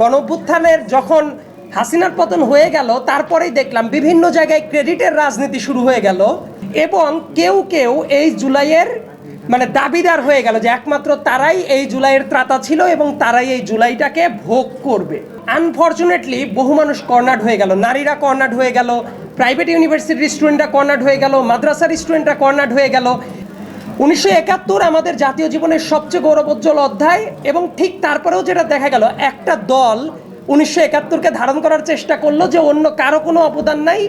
গণঅভ্যুত্থানের যখন হাসিনার পতন হয়ে গেল, তারপরেই দেখলাম বিভিন্ন জায়গায় ক্রেডিটের রাজনীতি শুরু হয়ে গেল এবং কেউ কেউ এই জুলাইয়ের মানে দাবিদার হয়ে গেল যে একমাত্র তারাই এই জুলাইয়ের ত্রাতা ছিল এবং তারাই এই জুলাইটাকে ভোগ করবে। আনফর্চুনেটলি বহু মানুষ কর্নার্ড হয়ে গেল, নারীরা কর্নার্ড হয়ে গেল প্রাইভেট ইউনিভার্সিটির স্টুডেন্টরা কর্নার্ড হয়ে গেল, মাদ্রাসার স্টুডেন্টরা কর্নার্ড হয়ে গেল। উনিশশো একাত্তর আমাদের জাতীয় জীবনের সবচেয়ে গৌরবোজ্জ্বল অধ্যায় এবং ঠিক তারপরেও যেটা দেখা গেল, একটা দল উনিশশো একাত্তরকে ধারণ করার চেষ্টা করল যে অন্য কারও কোনো অবদান নাই,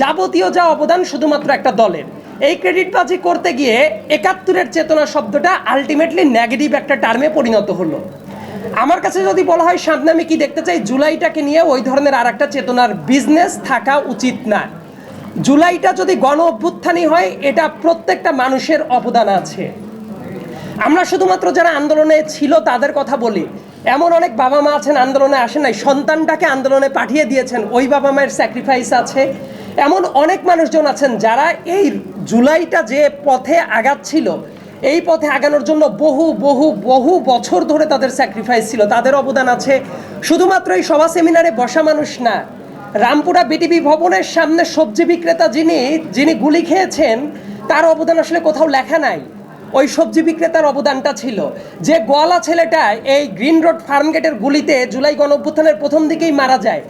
যাবতীয় যা অবদান শুধুমাত্র একটা দলের। এই ক্রেডিটবাজি করতে গিয়ে একাত্তরের চেতনা শব্দটা আলটিমেটলি নেগেটিভ একটা টার্মে পরিণত হলো। আমার কাছে যদি বলা হয়, সামনে আমি কি দেখতে চাই, জুলাইটাকে নিয়ে ওই ধরনের আর একটা চেতনার বিজনেস থাকা উচিত না। জুলাইটা যদি গণ অভ্যুত্থানই হয়, এটা প্রত্যেকটা মানুষের অবদান আছে। আমরা শুধুমাত্র যারা আন্দোলনে ছিল তাদের কথা বলি। এমন অনেক বাবা মা আছেন আন্দোলনে আসেন নাই, সন্তানটাকে আন্দোলনে পাঠিয়ে দিয়েছেন, ওই বাবা মায়ের স্যাক্রিফাইস আছে। এমন অনেক মানুষজন আছেন যারা এই জুলাইটা যে পথে আগাচ্ছিল, এই পথে আগানোর জন্য বহু বহু বহু বছর ধরে তাদের স্যাক্রিফাইস ছিল, তাদের অবদান আছে। শুধুমাত্র এই সভা সেমিনারে বসা মানুষ না রামপুরা বিটিভি ভবনের সামনে সবজি বিক্রেতা যিনি যিনি গুলি খেয়েছেন, তার অবদান আসলে কোথাও লেখা নাই। ওই সবজি বিক্রেতার অবদানটা ছিল। যে গোয়ালা ছেলেটা এই গ্রিন রোড ফার্মগেটের গুলিতে জুলাই গণঅভ্যুত্থানের প্রথম দিকেই মারা যায়।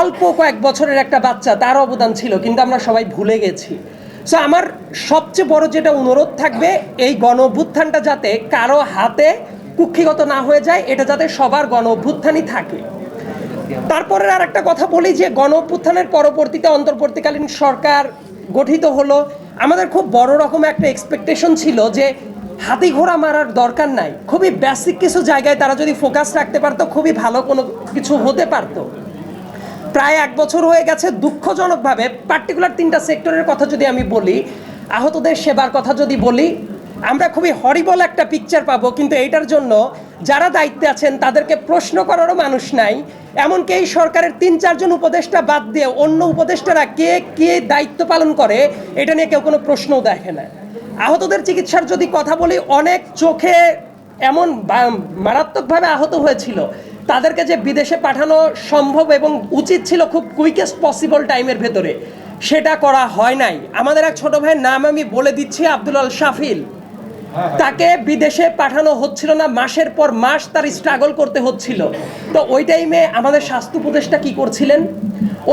অল্প কয়েক বছরের একটা বাচ্চা, তার অবদান ছিল, কিন্তু আমরা সবাই ভুলে গেছি। সো আমার সবচেয়ে বড় যেটা অনুরোধ থাকবে, এই গণ অভ্যুত্থানটা যাতে কারও হাতে কুক্ষিগত না হয়ে যায়, এটা যাতে সবার গণ অভ্যুত্থানই থাকে। তারপরের আর একটা কথা বলি যে গণ অভ্যুত্থানের পরবর্তীতে অন্তর্বর্তীকালীন সরকার গঠিত হলো। আমাদের খুব বড় রকম একটা এক্সপেকটেশন ছিল যে হাতি ঘোড়া মারার দরকার নাই। খুবই বেসিক কিছু জায়গায় তারা যদি ফোকাস রাখতে পারতো, খুবই ভালো কোনো কিছু হতে পারতো। প্রায় এক বছর হয়ে গেছে, দুঃখজনকভাবে পার্টিকুলার তিনটা সেক্টরের কথা যদি আমি বলি, আহতদের সেবার কথা যদি বলি, আমরা খুবই হরিবল একটা পিকচার পাবো, কিন্তু এইটার জন্য যারা দায়িত্বে আছেন, তাদেরকে প্রশ্ন করারও মানুষ নাই। এমনকি এই সরকারের তিন, চারজন উপদেষ্টা বাদ দিয়ে অন্য উপদেষ্টারা কে কে দায়িত্ব পালন করে, এটা নিয়ে কেউ কোনো প্রশ্নও দেখে না। আহতদের চিকিৎসার যদি কথা বলি, অনেক চোখে এমন মারাত্মকভাবে আহত হয়েছিল। তাদেরকে যে বিদেশে পাঠানো সম্ভব এবং উচিত ছিল খুব কুইকেস্ট পসিবল টাইমের ভেতরে, সেটা করা হয় নাই। আমাদের এক ছোট ভাইয়ের নাম আমি বলে দিচ্ছি, আব্দুল আল শাফিল। তাকে বিদেশে পাঠানো হচ্ছিল না, মাসের পর মাস তার স্ট্রাগল করতে হচ্ছিল। তো ওই টাইমে আমাদের স্বাস্থ্য উপদেষ্টা কি করছিলেন?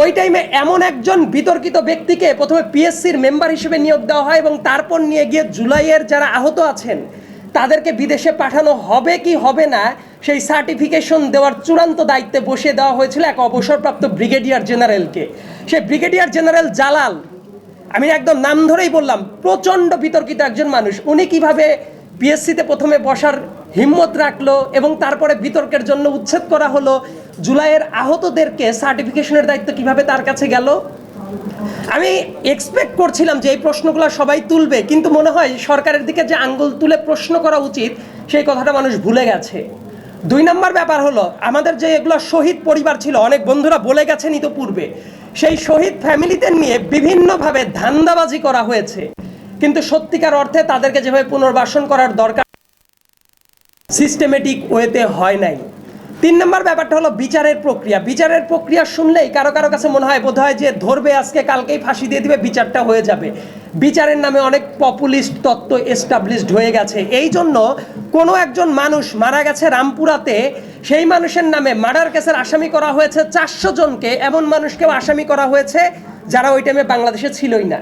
ওই টাইমে এমন একজন বিতর্কিত ব্যক্তিকে প্রথমে পিএসসির মেম্বার হিসেবে নিয়োগ দেওয়া হয় এবং তারপর নিয়ে গিয়ে জুলাইয়ের যারা আহত আছেন, তাদেরকে বিদেশে পাঠানো হবে কি হবে না, সেই সার্টিফিকেশন দেওয়ার চূড়ান্ত দায়িত্বে বসিয়ে দেওয়া হয়েছিল এক অবসরপ্রাপ্ত ব্রিগেডিয়ার জেনারেলকে সেই ব্রিগেডিয়ার জেনারেল জালাল আমি একদম নাম ধরেই বললাম, প্রচণ্ড বিতর্কিত একজন মানুষ। উনি কীভাবে বিএসসিতে প্রথমে বসার হিম্মত রাখল এবং তারপরে বিতর্কের জন্য উচ্ছেদ করা হলো, জুলাইয়ের আহতদেরকে সার্টিফিকেশনের দায়িত্ব কীভাবে তার কাছে গেল? আমি এক্সপেক্ট করছিলাম যে এই প্রশ্নগুলো সবাই তুলবে, কিন্তু মনে হয় সরকারের দিকে যে আঙ্গুল তুলে প্রশ্ন করা উচিত, সেই কথাটা মানুষ ভুলে গেছে। দুই নম্বর ব্যাপার হলো, আমাদের যে এগুলো শহীদ পরিবার ছিল, অনেক বন্ধুরা বলে গেছেন ইতোপূর্বে সেই শহীদ ফ্যামিলিদের নিয়ে বিভিন্নভাবে ধান্দাবাজি করা হয়েছে। কিন্তু সত্যিকার অর্থে তাদেরকে যেভাবে পুনর্বাসন করার দরকার সিস্টেমেটিক ওয়েতে হয় নাই। তিন নম্বর ব্যাপারটা হলো বিচারের প্রক্রিয়া। বিচারের প্রক্রিয়া শুনলেই কারও কারও কাছে মনে হয় বোধ হয় যে ধরবে আজকে, কালকেই ফাঁসি দিয়ে দিবে, বিচারটা হয়ে যাবে। বিচারের নামে অনেক পপুলিস্ট তত্ত্ব এস্টাবলিশড হয়ে গেছে। এই জন্য কোনো একজন মানুষ মারা গেছে রামপুরাতে, সেই মানুষের নামে মার্ডার কেসের আসামি করা হয়েছে চারশো জনকে। এমন মানুষকেও আসামি করা হয়েছে যারা ওই টাইমে বাংলাদেশে ছিলই না।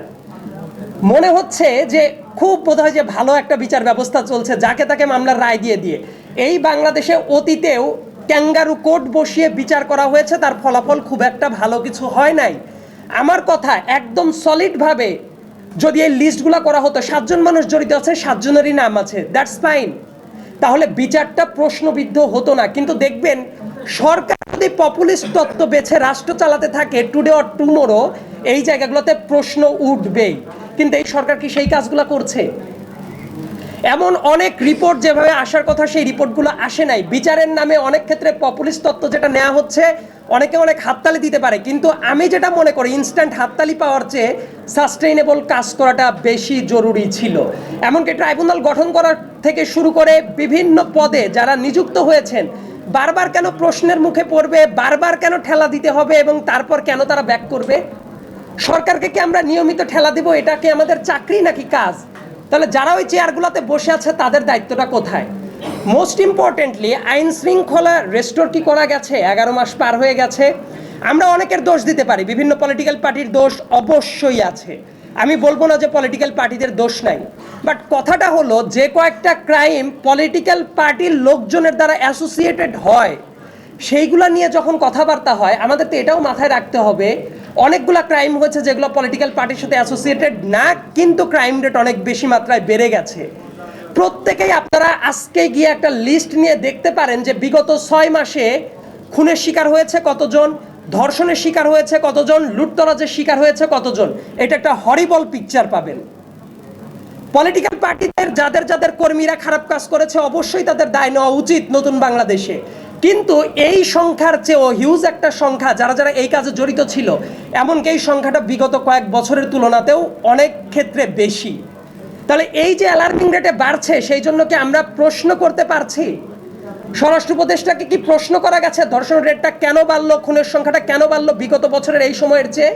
মনে হচ্ছে যে খুব বোধ হয় যে ভালো একটা বিচার ব্যবস্থা চলছে, যাকে তাকে মামলার রায় দিয়ে দিয়ে। এই বাংলাদেশে অতীতেও ক্যাঙ্গারু কোর্ট বসিয়ে বিচার করা হয়েছে, তার ফলাফল খুব একটা ভালো কিছু হয় নাই। আমার কথা একদম সলিডভাবে যদি এই লিস্টগুলো করা হতো, সাতজন মানুষ জড়িত আছে, সাতজনেরই নাম আছে দ্যাটস ফাইন তাহলে বিচারটা প্রশ্নবিদ্ধ হতো না, কিন্তু দেখবেন সরকার যদি পপুলিস্ট তত্ত্ব বেছে রাষ্ট্র চালাতে থাকে টুডে অর টুমোরো এই জায়গাগুলোতে প্রশ্ন উঠবেই। কিন্তু এই সরকার কি সেই কাজগুলো করছে? এমন অনেক রিপোর্ট যেভাবে আসার কথা, সেই রিপোর্টগুলো আসে নাই। বিচারের নামে অনেক ক্ষেত্রে পপুলিস্ট তত্ত্ব যেটা নেওয়া হচ্ছে, অনেকে অনেক হাততালি দিতে পারে। কিন্তু আমি যেটা মনে করি ইনস্ট্যান্ট হাততালি পাওয়ার চেয়ে সাস্টেইনেবল কাজ করাটা বেশি জরুরি ছিল। এমনকি ট্রাইব্যুনাল গঠন করার থেকে শুরু করে বিভিন্ন পদে যারা নিযুক্ত হয়েছেন, বারবার কেন প্রশ্নের মুখে পড়বে, বারবার কেন ঠেলা দিতে হবে এবং তারপর কেন তারা ব্যাক করবে? সরকারকে কি আমরা নিয়মিত ঠেলা দিব? এটা কি আমাদের চাকরি নাকি কাজ? তাহলে যারা ওই চেয়ারগুলোতে বসে আছে, তাদের দায়িত্বটা কোথায়? মোস্ট ইম্পর্টেন্টলি আইন শৃঙ্খলা রেস্টোর কি করা গেছে? এগারো মাস পার হয়ে গেছে। আমরা অনেকের দোষ দিতে পারি, বিভিন্ন পলিটিক্যাল পার্টির দোষ অবশ্যই আছে। আমি বলব না যে পলিটিক্যাল পার্টিদের দোষ নাই। বাট কথাটা হলো, যে কয়েকটা ক্রাইম পলিটিক্যাল পার্টির লোকজনের দ্বারা অ্যাসোসিয়েটেড হয়, সেইগুলো নিয়ে যখন কথাবার্তা হয়, আমাদের তো এটাও মাথায় রাখতে হবে অনেকগুলা ক্রাইম হয়েছে যেগুলো পলিটিক্যাল পার্টির সাথে অ্যাসোসিয়েটেড না, কিন্তু ক্রাইম রেট অনেক বেশি মাত্রায় বেড়ে গেছে। প্রত্যেকেই আপনারা আজকে গিয়ে একটা লিস্ট নিয়ে দেখতে পারেন যে বিগত ছয় মাসে খুনের শিকার হয়েছে কতজন, ধর্ষণের শিকার হয়েছে কতজন, লুটতরাজের শিকার হয়েছে কতজন। এটা একটা হরিবল পিকচার পাবেন। পলিটিক্যাল পার্টিদের যাদের যাদের কর্মীরা খারাপ কাজ করেছে, অবশ্যই তাদের দায় নেওয়া উচিত নতুন বাংলাদেশে। কিন্তু এই সংখ্যার চেয়েও হিউজ একটা সংখ্যা যারা যারা এই কাজে জড়িত ছিল, এমনকি এই সংখ্যাটা বিগত কয়েক বছরের তুলনাতেও অনেক ক্ষেত্রে বেশি। তাহলে এই যে অ্যালার্মিং রেটে বাড়ছে, সেই জন্য কি আমরা প্রশ্ন করতে পারছি? স্বরাষ্ট্র উপদেষ্টাকে কি প্রশ্ন করা গেছে? ধর্ষণ রেটটা কেন বাড়লো? খুনের সংখ্যাটা কেন বাড়লো বিগত বছরের এই সময়ের চেয়ে?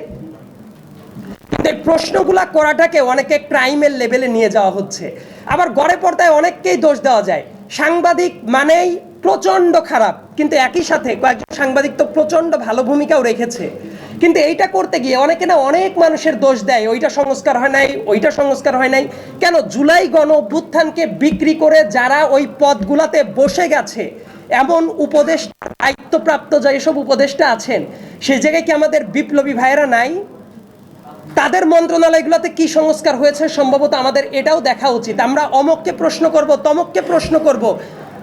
কিন্তু এই প্রশ্নগুলা করাটাকে অনেকে ক্রাইমের লেভেলে নিয়ে যাওয়া হচ্ছে। আবার গড়ে পর্দায় অনেককেই দোষ দেওয়া যায়। সাংবাদিক মানেই প্রচণ্ড খারাপ। কিন্তু একই সাথে কয়েকজন সাংবাদিক তো প্রচণ্ড ভালো ভূমিকাও রেখেছে। কিন্তু এইটা করতে গিয়ে অনেকে না অনেক মানুষের দোষ দেয়, ওইটা সংস্কার হয় নাই, ওইটা সংস্কার হয় নাই। কেন জুলাই গণ অভ্যুত্থানকে বিক্রি করে যারা ওই পদগুলাতে বসে গেছে, এমন উপদেষ্টা, দায়িত্বপ্রাপ্ত যে এসব উপদেষ্টা আছেন সেই জায়গায় কি আমাদের বিপ্লবী ভাইয়েরা নাই? তাদের মন্ত্রণালয়গুলোতে কি সংস্কার হয়েছে? সম্ভবত আমাদের এটাও দেখা উচিত। আমরা অমককে প্রশ্ন করব, তমককে প্রশ্ন করব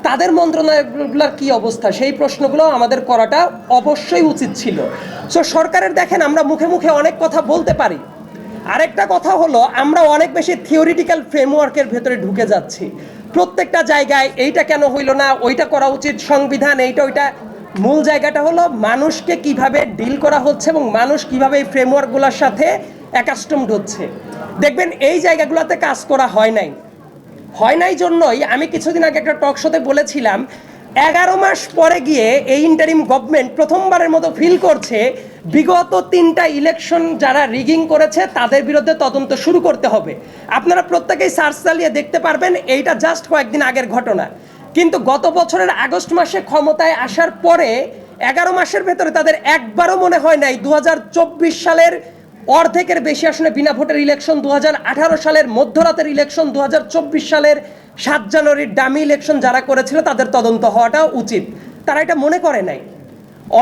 তাদের মন্ত্রণালয়গুলোর কি অবস্থা? সেই প্রশ্নগুলো আমাদের করাটা অবশ্যই উচিত ছিল। সো সরকারের দেখেন, আমরা মুখে মুখে অনেক কথা বলতে পারি। আরেকটা কথা হলো, আমরা অনেক বেশি থিওরিটিক্যাল ফ্রেমওয়ার্কের ভেতরে ঢুকে যাচ্ছি। প্রত্যেকটা জায়গায় এইটা কেন হইল না, ওইটা করা উচিত, সংবিধান এইটা ওইটা। মূল জায়গাটা হলো, মানুষকে কীভাবে ডিল করা হচ্ছে এবং মানুষ কীভাবে এই ফ্রেমওয়ার্কগুলোর সাথে অ্যাকাস্টমড হচ্ছে। দেখবেন, এই জায়গাগুলোতে কাজ করা হয় নাই। হয় নাই জন্যই আমি কিছুদিন আগে একটা টক শোতে বলেছিলাম, এগারো মাস পরে গিয়ে এই ইন্টারিম গভর্নমেন্ট প্রথমবারের মতো ফিল করছে বিগত তিনটা ইলেকশন যারা রিগিং করেছে তাদের বিরুদ্ধে তদন্ত শুরু করতে হবে। আপনারা প্রত্যেকেই সার্চ চালিয়ে দেখতে পারবেন, এইটা জাস্ট কয়েকদিন আগের ঘটনা। কিন্তু গত বছরের আগস্ট মাসে ক্ষমতায় আসার পরে এগারো মাসের ভেতরে তাদের একবারও মনে হয় নাই, দু হাজার চব্বিশ সালের অর্ধেকের বেশি আসনে বিনা ভোটের ইলেকশন দু হাজার আঠারো সালের মধ্যরাতের ইলেকশন দু হাজার চব্বিশ সালের সাত জানুয়ারির ডামি ইলেকশন যারা করেছিল তাদের তদন্ত হওয়াটা উচিত। তারা এটা মনে করে নাই।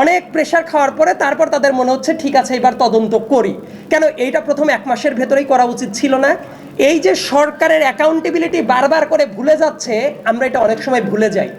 অনেক প্রেশার খাওয়ার পরে তারপর তাদের মনে হচ্ছে, ঠিক আছে, এবার তদন্ত করি। কেন এইটা প্রথম এক মাসের ভেতরেই করা উচিত ছিল না? এই যে সরকারের অ্যাকাউন্টেবিলিটি বারবার করে ভুলে যাচ্ছে, আমরা এটা অনেক সময় ভুলে যাই।